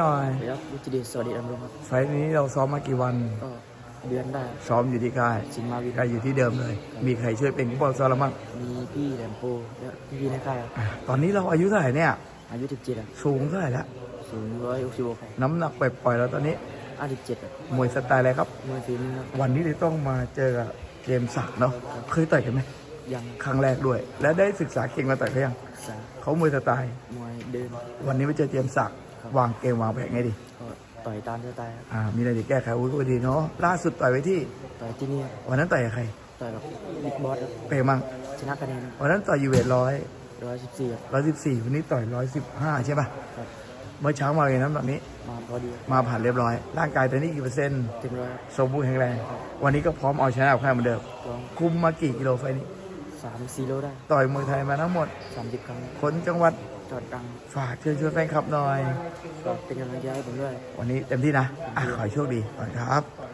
หน่อยสวัสดีครับวิจิเดชสวัสดีอันรุมครับไฟล์นี้เราซ้อมมากี่วัน ก็เดือนได้ซ้อมอยู่ที่ค่ายสิงห์มาวินค่ายอยู่ที่เดิมเลย มีใครช่วยเป็นผู้ปกครองเราบ้างมีพี่แหลมโพและพี่พี่ในค่ายครับอะตอนนี้เราอายุเท่าไหร่เนี่ย อายุ17ครับสูงเท่าไหร่แล้ว สูงร้อยหกสิบหกน้ำหนักปล่อยๆแล้วตอนนี้ห้าสิบเจ็ดครับมวยสไตล์อะไรครับ มวยฝีมือครับ วันนี้เลยต้องมาเจอกับเกมสักดิ์เนาะ เคยต่อยกันไหม ยังครั้งแรกด้วย และได้ศึกษาเก่งมาต่อยเขายัง สามเขามวยสไตล์ มวยเดินวันนี้ไปเจอเกมสักดิ์ วางเกมวางแผนไงดีก็ต่อยตามสไตล์ครับอ่ามีอะไรจะแก้ไขอุ้ยก็ดีเนาะล่าสุดต่อยไว้ที่ต่อยที่นี่ครับวันนั้นต่อยกับใครต่อยกับบิ๊กบอสครับเปย์มั่งชนะคะแนนวันนั้นต่อยยูเวทร้อยร้อยสิบสี่ครับร้อยสิบสี่วันนี้ต่อยร้อยสิบห้าใช่ปะครับเมื่อเช้ามาเลยนะแบบนี้มาพอดีครับมาผ่านเรียบร้อย ร่างกายตอนนี้กี่เปอร์เซ็นต์เต็มร้อยครับสมบูรณ์แข็งแรง วันนี้ก็พร้อมเอาชนะกับใครเหมือนเดิมลองคุมมากี่กิโลไฟล์นี้สามสี่โลได้ ต่อยมวยไทยมาทั้งหมดสามสิบครั้งคนจังหวัด จอดดังฝากเชิญชวนแฟนคลับหน่อยก็เป็นกำลังใจให้ผมด้วย วันนี้เต็มที่นะอะขอให้โชคดีก่อนครับ